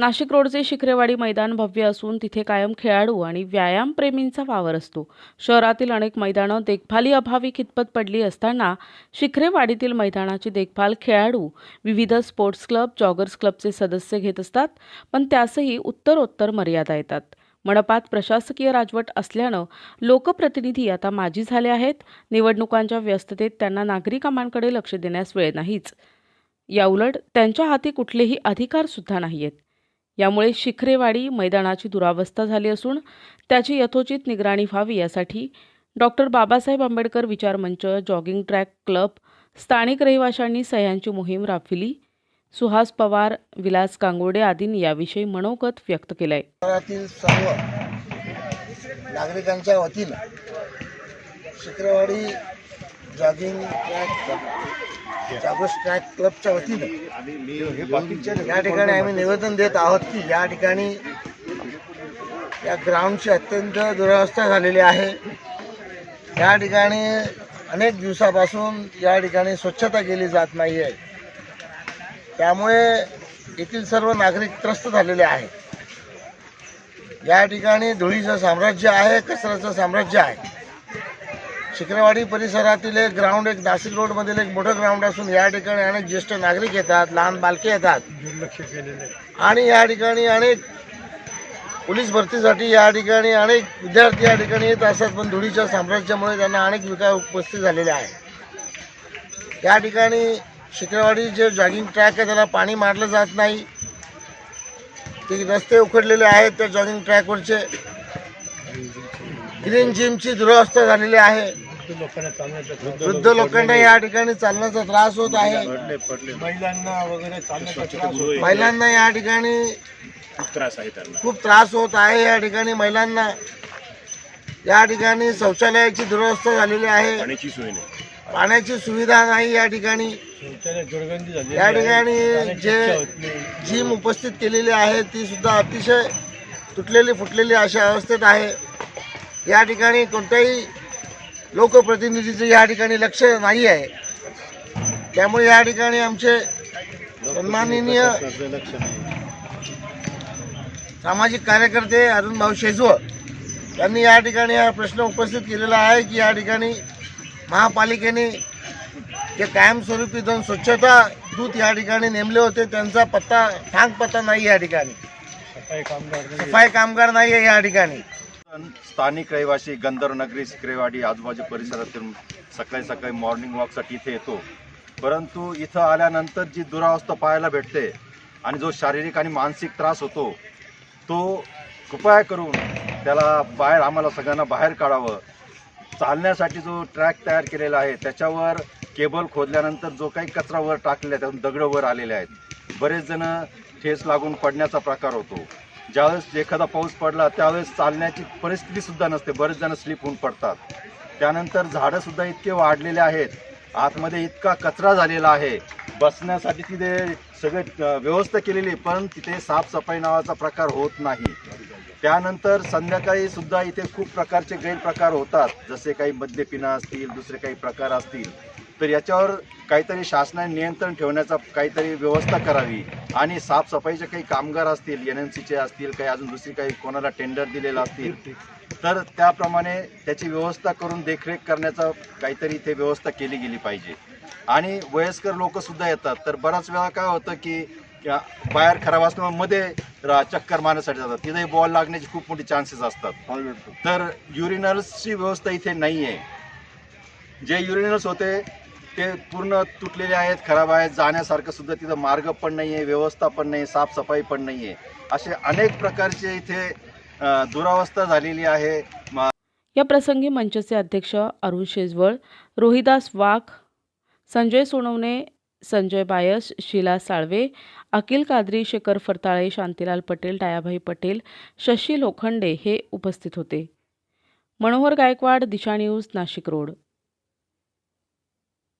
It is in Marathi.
नाशिक रोडचे शिखरेवाडी मैदान भव्य असून तिथे कायम खेळाडू आणि व्यायामप्रेमींचा वावर असतो. शहरातील अनेक मैदानं देखभालीअभावी कितपत पडली असताना शिखरेवाडीतील मैदानाची देखभाल खेळाडू विविध स्पोर्ट्स क्लब जॉगर्स क्लबचे सदस्य घेत असतात पण त्यासही उत्तरोत्तर मर्यादा येतात. मनपात प्रशासकीय राजवट असल्यानं लोकप्रतिनिधी आता माजी झाले आहेत. निवडणुकांच्या व्यस्ततेत त्यांना नागरी कामांकडे लक्ष देण्यास वेळ नाहीच. याउलट त्यांच्या हाती कुठलेही अधिकारसुद्धा नाही आहेत यामुळे शिखरेवाडी मैदानाची दुरावस्था झाली असून त्याची यथोचित निगराणी व्हावी यासाठी डॉक्टर बाबासाहेब आंबेडकर विचारमंच जॉगिंग ट्रॅक क्लब स्थानिक रहिवाशांनी सह्यांची मोहीम राबविली. सुहास पवार विलास कांगोडे आदींनी याविषयी मनोगत व्यक्त केलं आहे शहरातील सर्व नागरिकांच्या वतीनं शुक्रवारी जॉगिंग ट्रॅक जागोस ट्रॅक क्लबच्या वतीनं. या ठिकाणी आम्ही निवेदन देत आहोत की या ठिकाणी या ग्राउंडची अत्यंत दुरावस्था झालेली आहे. या ठिकाणी अनेक दिवसापासून या ठिकाणी स्वच्छता केली जात नाही आहे त्यामुळे येथील सर्व नागरिक त्रस्त झालेले आहेत. या ठिकाणी धुळीचं साम्राज्य आहे कचऱ्याचं साम्राज्य आहे. शिक्रवाडी परिसरातील एक ग्राउंड एक नाशिक रोडमधील एक मोठं ग्राउंड असून या ठिकाणी अनेक ज्येष्ठ नागरिक येतात लहान बालके येतात. आणि या ठिकाणी अनेक पोलीस भरतीसाठी या ठिकाणी अनेक विद्यार्थी या ठिकाणी येत असतात पण धुळीच्या साम्राज्यामुळे त्यांना अनेक विकास उपस्थित झालेले आहे या ठिकाणी शिक्रवाडी जे जॉगिंग ट्रॅक आहे त्याला पाणी मारलं जात नाही. ते रस्ते उखडलेले आहेत त्या जॉगिंग ट्रॅकवरचे ग्रीन जिमची दुरावस्था झालेली आहे. वृद्ध लोकांना या ठिकाणी चालण्याचा त्रास होत आहे. महिलांना वगैरे चालण्याचा त्रास होतो. महिलांना या ठिकाणी खूप त्रास आहे त्यांना. खूप त्रास होत आहे या ठिकाणी महिलांना. या ठिकाणी शौचालयाची दुरावस्था झालेली आहे. पाण्याची सोय नाही. पाण्याची सुविधा नाही या ठिकाणी. या ठिकाणी जे जिम उपस्थित केलेली आहे ती सुद्धा अतिशय तुटलेली फुटलेली अशा अवस्थेत आहे. या ठिकाणी कोणत्याही लोकप्रतिनिधीचं या ठिकाणी लक्ष नाही आहे. त्यामुळे या ठिकाणी आमचे सन्माननीय सामाजिक कार्यकर्ते अरुण भाऊ शेजवळ यांनी या ठिकाणी हा प्रश्न उपस्थित केलेला आहे की या ठिकाणी महापालिकेने जे कायमस्वरूपी दोन स्वच्छता दूत या ठिकाणी नेमले होते त्यांचा पत्ता ठांग पत्ता नाही या ठिकाणी. सफाई कामगार सफाई कामगार नाही आहे या ठिकाणी. स्थानिक रहिवासी गंधर्व नगरी सिक्रेवाडी आजूबाजू परिसरातून सकाळी सकाळी मॉर्निंग वॉकसाठी इथे येतो. परंतु इथं आल्यानंतर जी दुरावस्था पाहायला भेटते आणि जो शारीरिक आणि मानसिक त्रास होतो तो कृपया करून त्याला बाहेर आम्हाला सगळ्यांना बाहेर काढावं. चालण्यासाठी जो ट्रॅक तयार केलेला आहे त्याच्यावर केबल खोदल्यानंतर जो काही कचरा वर टाकलेला आहे त्यातून दगडं वर आलेले आहेत. बरेच जण ठेस लागून पडण्याचा प्रकार होतो. ज्यावेळेस एखादा पाऊस पडला त्यावेळेस चालण्याची परिस्थितीसुद्धा नसते. बरेच जण स्लिप होऊन पडतात. त्यानंतर झाडंसुद्धा इतके वाढलेले आहेत. आतमध्ये इतका कचरा झालेला आहे. बसण्यासाठी तिथे सगळे व्यवस्था केलेली पण तिथे साफसफाई नावाचा प्रकार होत नाही. त्यानंतर संध्याकाळी सुद्धा इथे खूप प्रकारचे गैरप्रकार होतात. जसे काही मद्यपिणं असतील दुसरे काही प्रकार असतील. तर याच्यावर काहीतरी शासनाने नियंत्रण ठेवण्याचा काहीतरी व्यवस्था करावी आणि साफसफाईचे काही कामगार असतील एन एन सीचे असतील काही अजून दुसरी काही कोणाला टेंडर दिलेलं असतील तर त्याप्रमाणे त्याची व्यवस्था करून देखरेख करण्याचा काहीतरी इथे व्यवस्था केली गेली पाहिजे. आणि वयस्कर लोक सुद्धा येतात. तर बऱ्याच वेळा काय होतं की बाहेर खराब असल्यामुळे मध्ये रा- चक्कर मारण्यासाठी जातात. तिथे बॉल लागण्याचे खूप मोठे चान्सेस असतात. तर युरिनल्सची व्यवस्था इथे नाही आहे जे युरिनल्स होते ते पूर्ण तुटलेले आहेत खराब आहेत. जाण्यासारखं सुद्धा तिथं मार्ग पण नाही आहे व्यवस्था पण नाही साफसफाई पण नाही आहे असे अनेक प्रकारचे इथे दुरावस्था झालेली आहे. या प्रसंगी मंचचे अध्यक्ष अरुण शेजवळ रोहिदास वाघ संजय सोनवणे संजय बायस शीला साळवे अखिल कादरी शेखर फरताळे शांतीलाल पटेल टायाभाई पटेल शशी लोखंडे हे उपस्थित होते. Manohar Gaikwad Disha news Nashik road.